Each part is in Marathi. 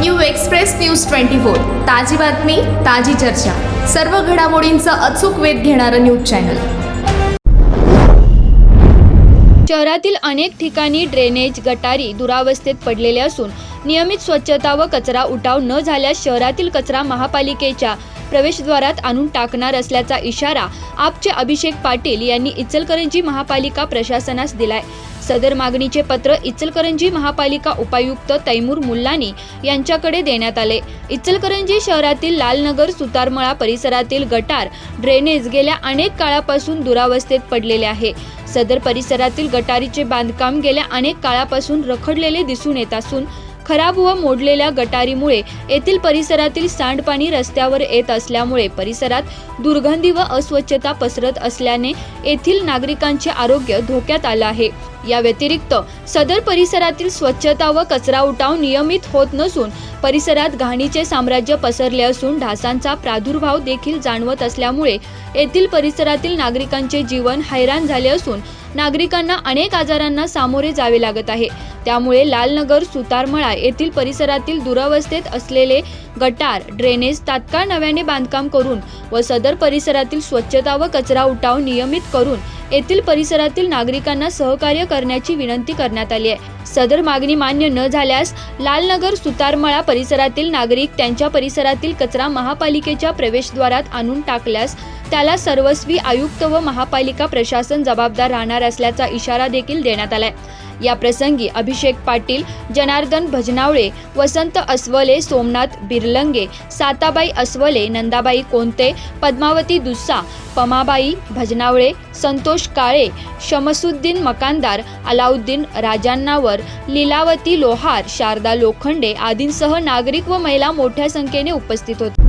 New express news twenty four. ताजी बातमी ताजी चर्चा. सर्व घडामोडींचा अचूक वेध घेणारं न्यूज चॅनल. शहरातील अनेक ठिकाणी ड्रेनेज गटारी दुरावस्थेत पडलेले असून नियमित स्वच्छता व कचरा उठाव न झाल्यास शहरातील कचरा महापालिकेच्या प्रवेशद्वारात आणून टाकणार असल्याचा इशारा आपचे अभिषेक पाटील यांनी इचलकरंजी महापालिका प्रशासनास दिलाय. सदर मागणीचे पत्र इचलकरंजी महापालिका उपायुक्त तैमूर मुल्लानी यांच्याकडे देण्यात आले. इचलकरंजी शहरातील लालनगर सुतारमळा परिसरातील गटार ड्रेनेज गेल्या अनेक काळापासून दुरावस्थेत पडलेले आहे. सदर परिसरातील गटारीचे बांधकाम गेल्या अनेक काळापासून रखडलेले दिसून येत असून खराब व मोडलेल्या गटारीमुळे येथील परिसरातील सांडपाणी रस्त्यावर येत असल्यामुळे परिसरात दुर्गंधी व अस्वच्छता पसरत असल्याने येथील नागरिकांचे आरोग्य धोक्यात आलं आहे. या व्यतिरिक्त सदर परिसरातील स्वच्छता व कचरा उठाव नियमित होत नसून परिसरात घाणीचे साम्राज्य पसरले असून ढासांचा प्रादुर्भाव देखील जाणवत असल्यामुळे येथील परिसरातील नागरिकांचे जीवन हैराण झाले असून नागरिकांना अनेक आजारांना सामोरे जावे लागत आहे. त्यामुळे लालनगर सुतारमळा येथील परिसरातील दुरावस्थेत असलेले गटार ड्रेनेज तात्काळ नव्याने बांधकाम करून व सदर परिसरातील स्वच्छता व कचरा उठाव नियमित करून येथील परिसरातील नागरिकांना सहकार्य करण्याची विनंती करण्यात आली आहे. सदर मागणी मान्य न झाल्यास लालनगर सुतारमळा परिसरातील नागरिक त्यांच्या परिसरातील कचरा महापालिकेच्या प्रवेशद्वारात आणून टाकल्यास त्याला सर्वस्वी आयुक्त व महापालिका प्रशासन जबाबदार राहणार असल्याचा इशारा देखील देण्यात आलाय. या प्रसंगी अभिषेक पाटील जनार्दन भजनावळे वसंत अस्वले सोमनाथ बिरलंगे साताबाई अस्वले नंदाबाई कोणते पद्मावती दुस्सा पमाबाई भजनावळे संतोष काळे शमसुद्दीन मकानदार अलाउद्दीन राजांनावर लीलावती लोहार शारदा लोखंडे आदींसह नागरिक व महिला मोठ्या संख्येने उपस्थित होते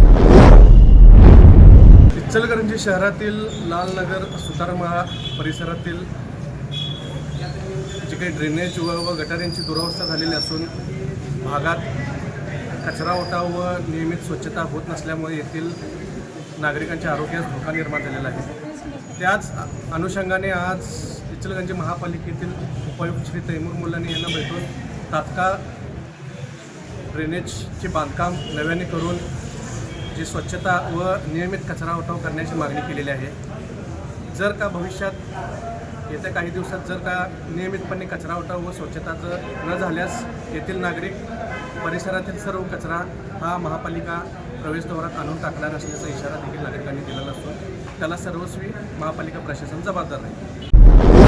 इचलकरंजी शहरातील लालनगर सुतारमळा परिसरातील जी काही ड्रेनेज व व गटारांची दुरावस्था झालेली असून भागात कचरा उठाव व नियमित स्वच्छता होत नसल्यामुळे येथील नागरिकांच्या आरोग्यास धोका निर्माण झालेला आहे. त्याच अनुषंगाने आज इचलगंज महापालिकेतील उपायुक्त श्री तैमूर मुलानी यांना भेटून तात्काळ ड्रेनेजचे बांधकाम नव्याने करून जी स्वच्छता व नियमित कचरा उठाव करण्याची मागणी केलेली आहे. जर का भविष्यात येत्या काही दिवसात जर का नियमितपणे कचरा उठाव व स्वच्छता जर न झाल्यास येथील नागरिक परिसरातील सर्व कचरा हा महापालिका प्रवेशद्वारात आणून टाकणार असल्याचा इशारा देखील नागरिकांनी दिलेला असून त्याला सर्वस्वी महापालिका प्रशासन जबाबदार आहे.